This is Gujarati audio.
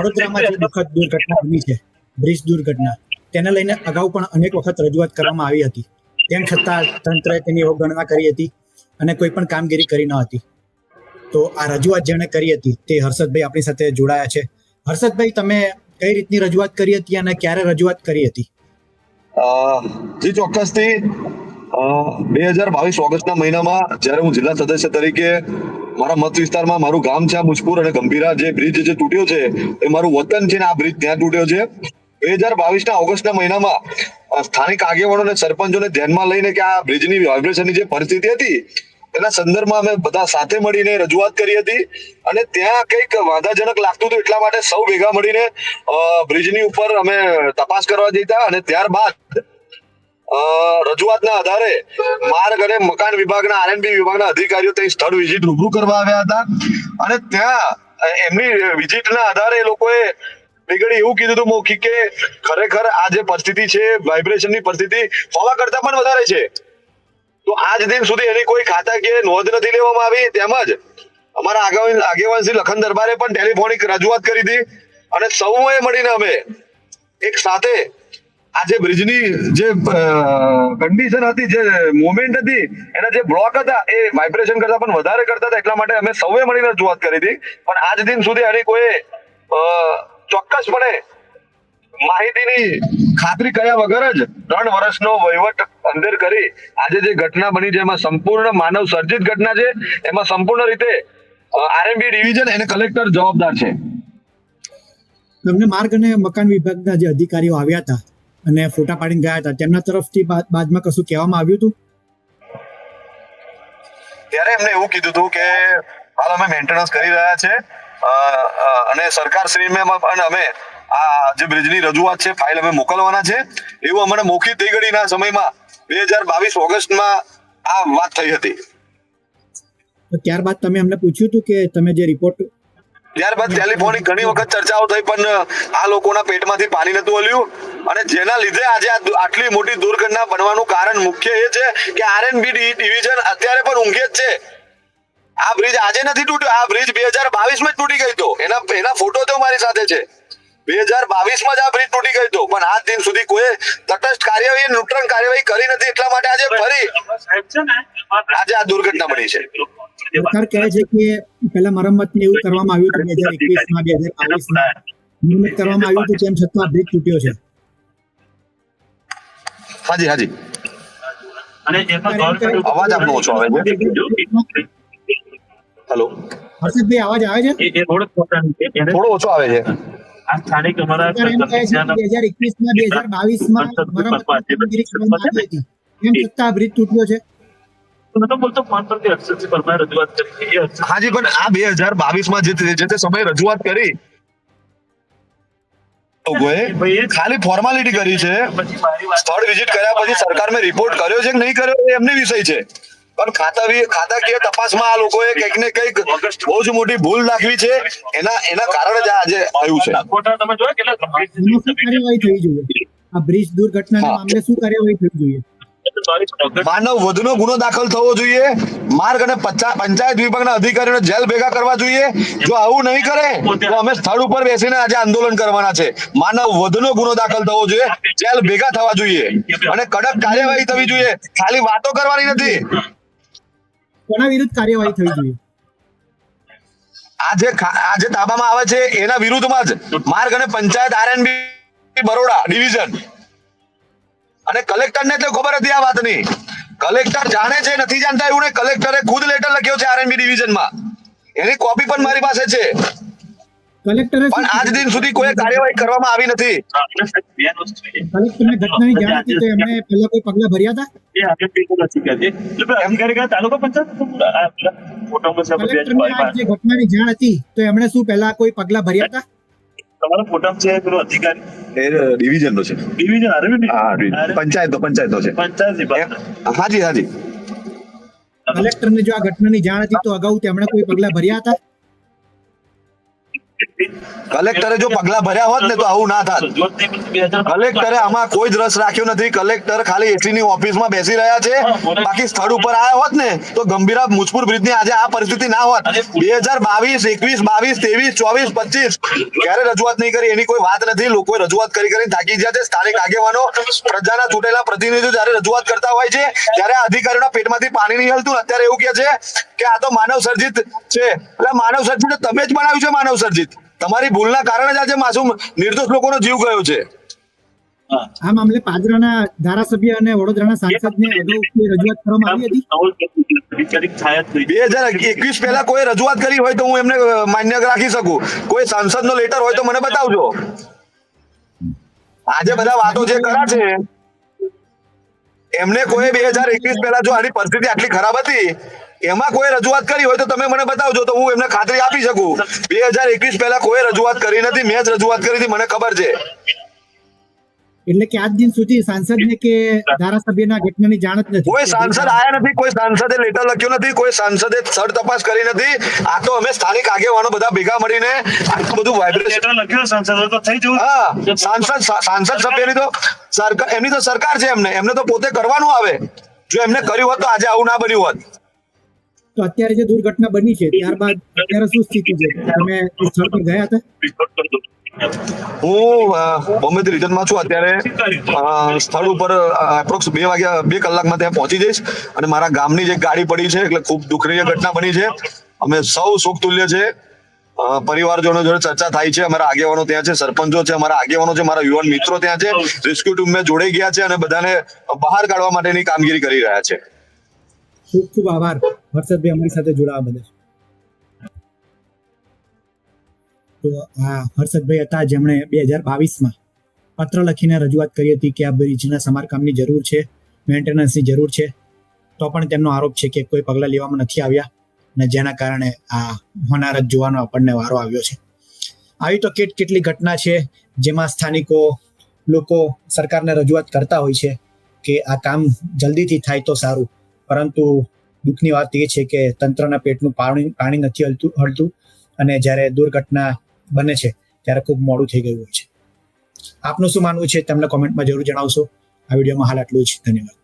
વડોદરામાં જે દુઃખદ દુર્ઘટના બની છે, બ્રિજ દુર્ઘટના, તેને લઈને અગાઉ પણ અનેક વખત રજૂઆત કરવામાં આવી હતી. તેમ છતાં તંત્રએ તેની અવગણના કરી હતી અને કોઈ પણ કામગીરી કરી ન હતી. તો આ રજૂઆત જેણે કરી હતી તે હર્ષદભાઈ આપણી સાથે જોડાયા છે. હર્ષદભાઈ, તમે કઈ રીતની રજૂઆત કરી હતી અને ક્યારે રજૂઆત કરી હતી? જી ચોક્કસથી બે હજાર બાવીસ ઓગસ્ટના મહિનામાં જ્યારે હું જિલ્લા સદસ્ય તરીકે મારા મત વિસ્તારમાં મારું ગામ છે મુજપુર અને ગંભીરા જે બ્રિજ જે તૂટ્યો છે, એ મારું વતન છે ને આ બ્રિજ ત્યાં તૂટ્યો છે. બે હજાર બાવીસના ઓગસ્ટના મહિનામાં સ્થાનિક આગેવાનો અને સરપંચોને ધ્યાનમાં લઈને કે આ બ્રિજની વાઇબ્રેશનની જે પરિસ્થિતિ હતી, એના સંદર્ભમાં અમે બધા સાથે મળીને રજૂઆત કરી હતી અને ત્યાં કંઈક વાંધાજનક લાગતું હતું એટલા માટે સૌ ભેગા મળીને બ્રિજની ઉપર અમે તપાસ કરવા જઈતા અને ત્યારબાદ રજૂઆતના આધારે માર્ગ અને મકાન વિભાગના આરએનબી વિભાગના અધિકારીઓ ત્યાં સ્થળ વિઝિટ રૂબરૂ કરવા આવ્યા હતા. અને ત્યાં એમની વિઝિટના આધારે એ લોકોએ નીકળી એવું કીધું હતું મૌખિક કે ખરેખર આ જે પરિસ્થિતિ છે વાઇબ્રેશનની પરિસ્થિતિ હોવા કરતા પણ વધારે છે. તો આજ દિન સુધી એની કોઈ ખાતાકીય નોંધ નથી લેવામાં આવી. તેમજ અમારા આગેવાન આગેવાન શ્રી લખન દરબારે પણ ટેલિફોનિક રજૂઆત કરી હતી. અને સૌએ મળીને અમે એક સાથે આ જે બ્રિજની જે કન્ડિશન હતી, જે મુવમેન્ટ હતી, એના જે બ્લોક હતા, એ વાઇબ્રેશન કરતા પણ વધારે કરતા હતા, એટલા માટે અમે સૌએ મળીને રજૂઆત કરી હતી. પણ આજ દિન સુધી આની કોઈ ચોક્કસપણે માહિતીની ખાતરી કર્યા વગર જ ત્રણ વર્ષનો વહીવટ અંદર કરી આજે જે ઘટના બની છે, એમાં સંપૂર્ણ માનવ સર્જિત ઘટના છે, એમાં સંપૂર્ણ રીતે આરએમબી ડિવિઝન અને કલેક્ટર જવાબદાર છે. તમને માર્ગ અને મકાન વિભાગના જે અધિકારીઓ આવ્યા હતા અને ફોટા પાડીને ગયા હતા. તેમના તરફથી બાદમાં કશું કહેવામાં આવ્યું હતું? ત્યારે એમને એવું કીધું હતું કે હાલ અમે મેન્ટેનન્સ કરી રહ્યા છે. અને સરકાર શ્રીને પણ અમે આ જે બ્રિજની રજૂઆત છે ફાઇલ અમે મોકલવાના છે. એવું અમને મૌખિક થઈ ગણીના સમયમાં બે હજાર બાવીસ ઓગસ્ટમાં આ વાત થઈ હતી. ત્યારબાદ તમે અમને પૂછ્યું હતું કે તમે જે રિપોર્ટ ત્યારબાદ ટેલિફોનિક ઘણી વખત ચર્ચાઓ થઈ પણ આ લોકોના પેટમાંથી પાણી નતું હલ્યું. અને જેના લીધે આજે આટલી મોટી દુર્ઘટના બનવાનું કારણ મુખ્ય એ છે કે આરએનબી ડિવિઝન અત્યારે પણ ઊંઘે જ છે. આ બ્રિજ આજે નથી તૂટ્યો આ બ્રિજ બે હજાર બાવીસમાં જ તૂટી ગઈ તો. એના એના ફોટો તો મારી સાથે છે. બે હજાર બાવીસમાં જ આ બ્રિજ તૂટી ગયો હતો પણ આજ દિન સુધી કોઈ તટસ્થ કાર્યવાહી ન્યુટ્રલ કાર્યવાહી કરી નથી. એટલા માટે આજે ફરી આજે આ દુર્ઘટના બની છે. સરકાર કહે છે કે પહેલા મરમ્મત ને એવું કરવામાં આવ્યું હતું બે હજાર એકવીસમાં બે હજાર બાવીસમાં. નિયમિત કરવામાં આવ્યું હતું તેમ છતાં બ્રિજ તૂટ્યો છે. હાજી હાજી. અને એમાં ગવર્મેન્ટ અવાજ આપનો ઓછો આવે છે. હેલો. હર્ષદભાઈ અવાજ આવે છે? એ થોડો ઓછો આવે છે. આ સ્થાનિક અમારા એમ બે હજાર એકવીસમાં બે હજાર આવી હતી તેમ છતાં બ્રિજ તૂટ્યો છે. હાજી પણ આ બે હજાર બાવીસમાં જે સમય જે તે સમયે રજૂઆત કરી લોકોએ ખાલી ફોર્માલિટી કરી છે. સ્થળ વિઝિટ કર્યા પછી સરકાર મેં રિપોર્ટ કર્યો છે કે નહીં કર્યો એ એમની વિષય છે. પણ ખાતા ખાતાકીય તપાસમાં આ લોકોએ કંઈક ને કંઈક બહુ જ મોટી ભૂલ નાખવી છે. એના એના કારણે જ આજે આવ્યું છે. આ બ્રિજ દુર્ઘટનાના મામલે શું કાર્યવાહી થવી જોઈએ? માનવ વધુનો ગુનો દાખલ થવો જોઈએ. માર્ગ અને પંચાયત વિભાગના અધિકારીઓને જેલ ભેગા કરવા જોઈએ. જો આવું નહીં કરે તો અમે સ્થળ ઉપર બેસીને આજે આંદોલન કરવાના છે. માનવ વધુનો ગુનો દાખલ થવો જોઈએ. જેલ ભેગા થવા જોઈએ. અને કડક કાર્યવાહી થવી જોઈએ. ખાલી વાતો કરવાની નથી. કોના વિરુદ્ધ કાર્યવાહી થવી જોઈએ. આજે જે ખા- આ જે તાબામાં આવે છે એના વિરુદ્ધમાં જ. માર્ગ અને પંચાયત આરએનબી બરોડા ડિવિઝન. અને કલેક્ટરને એટલે ખબર હતી આ વાતની. કલેક્ટર જાણે છે નથી જાણતા એવું ને કલેક્ટરે ખુદ લેટર લખ્યો છે આરએનબી ડિવિઝનમાં એની કોપી પણ મારી પાસે છે. કલેક્ટરે પણ આજ દિન સુધી કોઈ કાર્યવાહી કરવામાં આવી નથી. આપણે. કલેક્ટરને ઘટનાની જાણ હતી તો એમણે પહેલા કોઈ પગલા ભર્યા હતા? એ આગળ people નથી કહેતી. એટલે પેલા અધિકારી કયા તાલુકા પંચાયત આપણે કલેક્ટરને આ જે ઘટનાની જાણ હતી તો એમણે શું પહેલા કોઈ પગલા ભર્યા હતા? તમારો ફોટો છે પેલો અધિકારી એ ડિવિઝન નો છે. ડિવિઝન આરએમબી પંચાયત પંચાયત નો છે પંચાયત હાજી હાજી હાજી. કલેક્ટરને જો આ ઘટનાની જાણ હતી તો અગાઉ તેમણે કોઈ પગલા ભર્યા હતા? કલેક્ટરે જો પગલા ભર્યા હોત ને તો આવું ના થાત. કલેક્ટરે આમાં કોઈ જ રસ રાખ્યો નથી. કલેક્ટર ખાલી એસી ની ઓફિસમાં બેસી રહ્યા છે. બાકી સ્થળ ઉપર આવ્યા હોત ને તો ગંભીરા મુજપુર બ્રિજની આજે આ પરિસ્થિતિ ના હોત. બે હજાર બાવીસ એકવીસ બાવીસ ત્રેવીસ ચોવીસ પચીસ ક્યારે રજૂઆત નહીં કરી? એની કોઈ વાત નથી. લોકોએ રજૂઆત કરી કરીને થાકી ગયા છે. સ્થાનિક આગેવાનો પ્રજાના ચૂંટેલા પ્રતિનિધિઓ જયારે રજૂઆત કરતા હોય છે ત્યારે અધિકારીઓના પેટમાંથી પાણી નહીં હલતું. અત્યારે એવું કે છે કે આ તો માનવ સર્જિત છે. એટલે માનવ સર્જિત તમે જ બનાવ્યું છે માનવ સર્જિત. તમારી ભૂલના કારણે જ આજે માસૂમ નિર્દોષ લોકોનો જીવ ગયો છે. આ મામલે પાદરાના ધારાસભ્ય અને વડોદરાના સાંસદને અગાઉ રજૂઆત કરવામાં આવી હતી. બે હજાર એકવીસ પહેલા કોઈ રજૂઆત કરી હોય તો હું એમને માન્ય રાખી શકું. કોઈ સાંસદ નો લેટર હોય તો મને બતાવજો. આજે બધા વાતો જે કરા છે એમને કોઈ બે હજાર એકવીસ પહેલા જો આની પરિસ્થિતિ આટલી ખરાબ હતી એમાં કોઈ રજૂઆત કરી હોય તો તમે મને બતાવજો તો હું એમને ખાતરી આપી શકું. બે હજાર એકવીસ પહેલા કોઈ રજૂઆત કરી નથી મેં જ રજૂઆત કરી હતી મને ખબર છે. એટલે કે આજ દિન સુધી સાંસદને કે ધારાસભ્યના ઘટનાની જાણ જ નથી કોઈ સાંસદ આયા નથી કોઈ સાંસદે લેટર લખ્યો નથી કોઈ સાંસદે સ્થળ તપાસ કરી નથી. આ તો અમે સ્થાનિક આગેવાનો બધા ભેગા મળીને આટલું બધું વાઇબ્રેશન લેટર લખ્યો સાંસદ તો થઈ જવું. હા સાંસદ સાંસદ સભ્યની તો સરકાર એમની તો સરકાર છે એમને. એમને તો પોતે કરવાનું આવે. જો એમને કર્યું હોત તો આજે આવું ના બન્યું હોત. તો અત્યારે જે દુર્ઘટના બની છે ત્યારબાદ અત્યારે શું સ્થિતિ છે? તમે સ્થળ પર ગયા હતા? હું બોમ્બે બોમ્બેથી રિટર્નમાં છું અત્યારે. સ્થળ ઉપર એપ્રોક્સ બે વાગ્યા બે કલાકમાં ત્યાં પહોંચી જઈશ અને મારા ગામની જે ગાડી પડી છે એટલે ખૂબ દુઃખનીય ઘટના બની છે. અમે સૌ શોકતુલ્ય છે. અ, પરિવારજનો જોડે ચર્ચા થાય છે. અમારા આગેવાનો ત્યાં છે સરપંચો છે અમારા આગેવાનો છે મારા યુવાન મિત્રો ત્યાં છે. રેસ્ક્યુ ટીમ જોડાઈ ગયા છે અને બધાને બહાર કાઢવા માટેની કામગીરી કરી રહ્યા છે. ખૂબ ખૂબ આભાર. હર્ષદભાઈ, અમારી સાથે જોડાવા બદલ. તો આ હર્ષદભાઈ હતા જેમણે બે હજાર બાવીસમાં પત્ર લખીને રજૂઆત કરી હતી કે આ બ્રિજના સમારકામની જરૂર છે, મેન્ટેનન્સની જરૂર છે. તો પણ તેમનો આરોપ છે કે કોઈ પગલાં લેવામાં નથી આવ્યા અને જેના કારણે આ હોનારત જોવાનો આપણને વારો આવ્યો છે. આવી તો કેટ કેટલી ઘટના છે જેમાં સ્થાનિકો લોકો સરકારને રજૂઆત કરતા હોય છે કે આ કામ જલ્દીથી થાય તો સારું. પરંતુ દુઃખની વાત એ છે કે તંત્રના પેટનું પાણી પાણી નથી હલતું, હળતું અને જ્યારે દુર્ઘટના બને છે, ત્યારે ખૂબ મોડું થઈ ગયું હોય છે. આપનું શું માનવું છે? તમને કોમેન્ટમાં જરૂર જણાવશો. આ વિડીયોમાં હાલ આટલું જ. ધન્યવાદ.